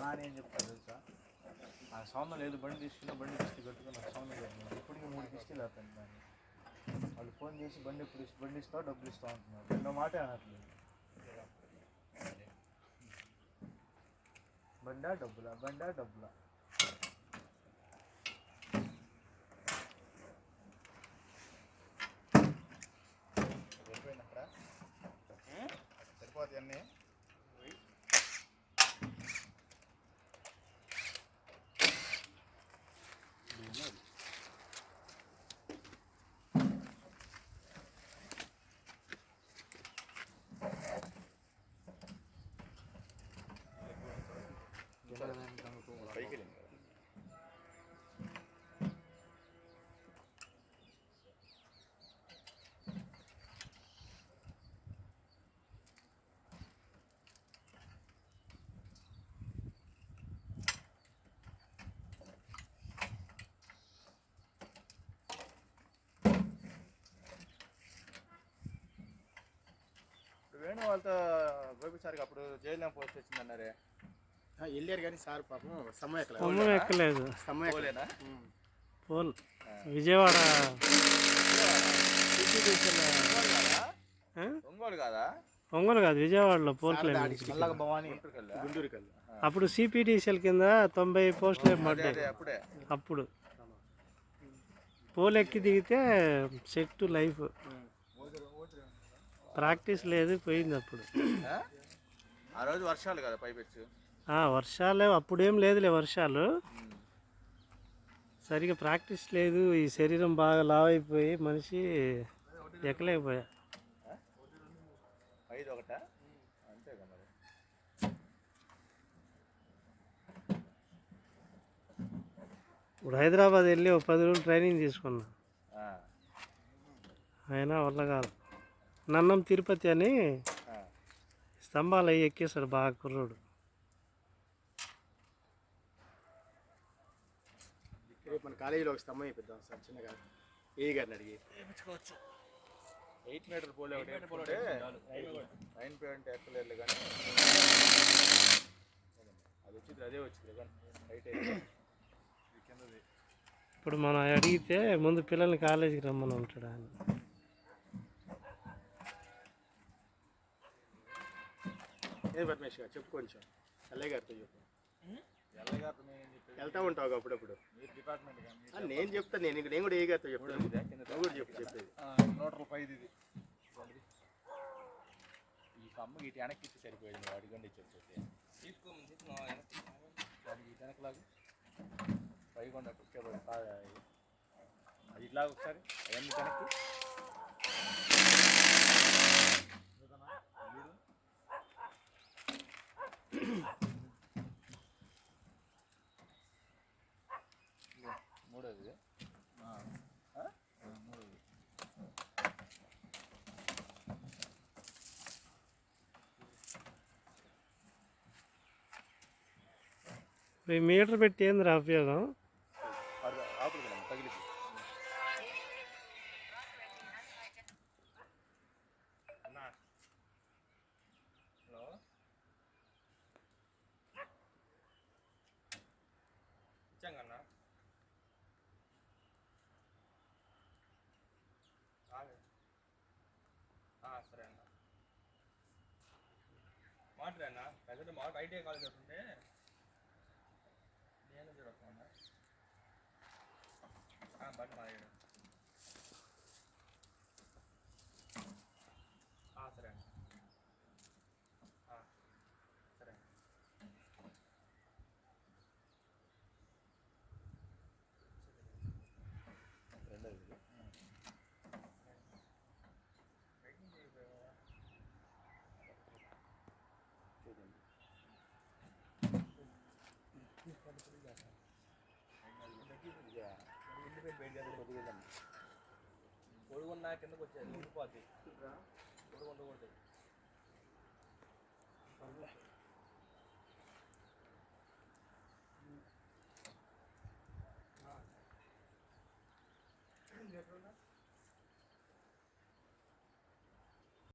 నాన్న ఏం చెప్తాను తెలుసా? ఆ సౌండ్ లేదు బండి తీసుకున్నా బండి కిస్తీ కట్టుకుని నాకు సౌండ్ లేదు. ఇప్పటికీ మూడు కిస్తీలు అవుతాను దాన్ని వాళ్ళు ఫోన్ చేసి బండి ఇప్పుడు బండి ఇస్తావు డబ్బులు ఇస్తావు అంటున్నారు. రెండో మాటే అనట్లేదు. బండా డబ్బులా బండా డబ్బులా? వాళ్ళతో గోపి సార్కి అప్పుడు జైల్లో పోస్ట్ వచ్చిందన్నారే. వెళ్ళారు కానీ సార్ పాపం సమయం ఎక్కలేదు. స్తంభం ఎక్కలేదు సమయం ఎక్కలేదు పోల్. విజయవాడ. ఒంగోలు కాదా? ఒంగోలు కాదా విజయవాడలో వెళ్ళి అప్పుడు సిపిటిసిఎల్ కింద తొంభై పోస్టులు పడ్డాయి అప్పుడే. అప్పుడు. పోల్ ఎక్కి దిగితే సెట్ లైఫ్. ప్రాక్టీస్ లేదు పోయింది అప్పుడు. ఆ? రోజు వర్షాలు కదా పైపెచ్చు? ఆ, వర్షాలే అప్పుడేం లేదులే వర్షాలు. సరిగా ప్రాక్టీస్ లేదు. ఈ శరీరం బాగా లావైపోయి మనిషి ఎక్కలేకపోయా. ఐదు ఒకట అంతే కదా ఇప్పుడు హైదరాబాద్ వెళ్ళి ఒక పది రోజులు ట్రైనింగ్ తీసుకున్నా. అయినా వల్ల కాదు నన్నం తిరుపతి అని. స్తంభాలు అవి ఎక్కేశాడు బాగా కుర్రోడు. రేపు మన కాలేజీలో ఒక స్తంభం అయిపోద్దాం సార్ చిన్నగా. ఏ గారిని అడిగి? ఎయిట్ మీటర్ పోలే ఒకటి వేసుకుంటే నైన్ పాయింట్ ఎక్కలేదు కానీ. అది వచ్చింది అదే వచ్చింది కానీ హైట్ అయితే ఇప్పుడు మనం అడిగితే ముందు పిల్లల్ని కాలేజీకి రమ్మని ఉంటాడు ఆయన. ఏ పరమేష్ గారు చెప్పు కొంచెం. ఎల్లయ్య గారితో చెప్పు. చెప్పేది వెళ్తా ఉంటావు అప్పుడప్పుడు. నేను చెప్తాను నేను నేను కూడా ఏ గారితో చెప్తాను నువ్వు కూడా చెప్పు చెప్పేది. నూట పైది ఇది ఈ కమ్మ ఇటు వెనక్కి ఇచ్చి సరిపోయింది అడిగండి చెప్పేసి అది ఇటు వెనకలాగు పైకొండ అది ఇట్లా ఒకసారి అవన్నీ వెనక్కి. మూడోది? మూడోది. మీటర్ పెట్టి ఏందిరా ఉపయోగం மாட்டுறேண்ணா பெசட்டு மாட்டு ஐடிஐ காலேஜ் வந்து గట్టిపోయి పెయిట్ గంటలు కొద్దిగా పొడుగున్నా కిందకు వచ్చేది ఉండిపోద్ది పొడుగు ఉండకూడదు